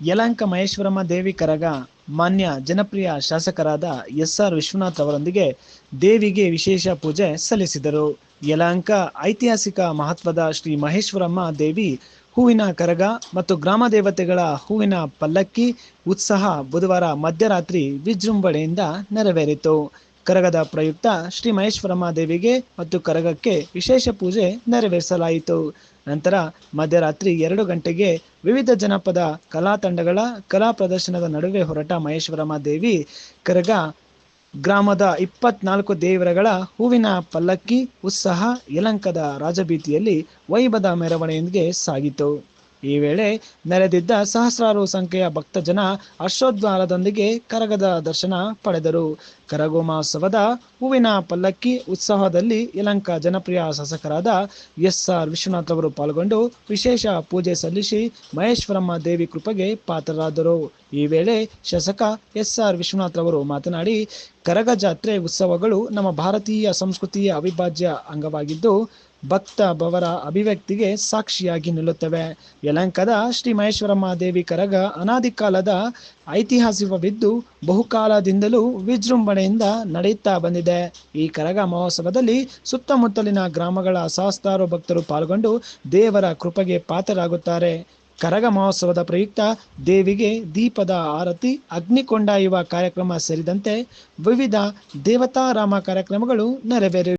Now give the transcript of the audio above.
ಯಲಂಕ ಮಹೇಶ್ವರಮ್ಮ ದೇವಿ ಕರಗ ಮಾನ್ಯ ಜನಪ್ರಿಯ ಶಾಸಕರಾದ ಎಸ್ ಆರ್ ವಿಶ್ವನಾಥ್ ಅವರೊಂದಿಗೆ ದೇವಿಗೆ ವಿಶೇಷ ಪೂಜೆ ಸಲ್ಲಿಸಿದರು. ಯಲಹಂಕ ಐತಿಹಾಸಿಕ ಮಹತ್ವದ ಶ್ರೀ ಮಹೇಶ್ವರಮ್ಮ ದೇವಿ ಹೂವಿನ ಕರಗ ಮತ್ತು ಗ್ರಾಮ ದೇವತೆಗಳ ಹೂವಿನ ಪಲ್ಲಕ್ಕಿ ಉತ್ಸಾಹ ಬುಧವಾರ ಮಧ್ಯರಾತ್ರಿ ವಿಜೃಂಭಣೆಯಿಂದ ನೆರವೇರಿತು. ಕರಗದ ಪ್ರಯುಕ್ತ ಶ್ರೀ ಮಹೇಶ್ವರಮ್ಮ ದೇವಿಗೆ ಮತ್ತು ಕರಗಕ್ಕೆ ವಿಶೇಷ ಪೂಜೆ ನೆರವೇರಿಸಲಾಯಿತು. ನಂತರ ಮಧ್ಯರಾತ್ರಿ ಎರಡು ಗಂಟೆಗೆ ವಿವಿಧ ಜನಪದ ಕಲಾ ತಂಡಗಳ ಕಲಾ ಪ್ರದರ್ಶನದ ನಡುವೆ ಹೊರಟ ಮಹೇಶ್ವರಮ್ಮ ದೇವಿ, ಕರಗ ಗ್ರಾಮದ ಇಪ್ಪತ್ನಾಲ್ಕು ದೇವರಗಳ ಹೂವಿನ ಪಲ್ಲಕ್ಕಿ, ಉತ್ಸಾಹ, ಯಲಂಕದ ರಾಜಭೀತಿಯಲ್ಲಿ ವೈಭದ ಮೆರವಣಿಗೆ ಸಾಗಿತು. ಈ ವೇಳೆ ನೆರೆದಿದ್ದ ಸಹಸ್ರಾರು ಸಂಖ್ಯೆಯ ಭಕ್ತಜನ ಹರ್ಷೋದ್ವಾರದೊಂದಿಗೆ ಕರಗದ ದರ್ಶನ ಪಡೆದರು. ಕರಗೋ ಮಹೋತ್ಸವದ ಹೂವಿನ ಪಲ್ಲಕ್ಕಿ ಉತ್ಸವದಲ್ಲಿ ಯಲಂಕ ಜನಪ್ರಿಯ ಶಾಸಕರಾದ ಎಸ್ ಆರ್ ವಿಶ್ವನಾಥ್ ಅವರು ಪಾಲ್ಗೊಂಡು ವಿಶೇಷ ಪೂಜೆ ಸಲ್ಲಿಸಿ ಮಹೇಶ್ವರಮ್ಮ ದೇವಿ ಕೃಪೆಗೆ ಪಾತ್ರರಾದರು. ಈ ವೇಳೆ ಶಾಸಕ ಎಸ್ ಆರ್ ವಿಶ್ವನಾಥ್ ಅವರು ಮಾತನಾಡಿ, ಕರಗ ಜಾತ್ರೆ ಉತ್ಸವಗಳು ನಮ್ಮ ಭಾರತೀಯ ಸಂಸ್ಕೃತಿಯ ಅವಿಭಾಜ್ಯ ಅಂಗವಾಗಿದ್ದು ಭಕ್ತ ಭವರ ಅಭಿವ್ಯಕ್ತಿಗೆ ಸಾಕ್ಷಿಯಾಗಿ ನಿಲ್ಲುತ್ತವೆ. ಯಲಂಕದ ಶ್ರೀ ಮಹೇಶ್ವರಮ್ಮ ದೇವಿ ಕರಗ ಅನಾದಿ ಕಾಲದ ಐತಿಹಾಸಿಕವಿದ್ದು ಬಹುಕಾಲದಿಂದಲೂ ವಿಜೃಂಭಣೆಯಿಂದ ನಡೆಯುತ್ತಾ ಬಂದಿದೆ. ಈ ಕರಗ ಮಹೋತ್ಸವದಲ್ಲಿ ಸುತ್ತಮುತ್ತಲಿನ ಗ್ರಾಮಗಳ ಸಹಸ್ರಾರು ಭಕ್ತರು ಪಾಲ್ಗೊಂಡು ದೇವರ ಕೃಪೆಗೆ ಪಾತ್ರರಾಗುತ್ತಾರೆ. ಕರಗ ಮಹೋತ್ಸವದ ಪ್ರಯುಕ್ತ ದೇವಿಗೆ ದೀಪದ ಆರತಿ ಅಗ್ನಿ ಕೊಂಡಾಯುವ ಕಾರ್ಯಕ್ರಮ ಸೇರಿದಂತೆ ವಿವಿಧ ದೇವತಾರಾಮ ಕಾರ್ಯಕ್ರಮಗಳು ನೆರವೇರಿವೆ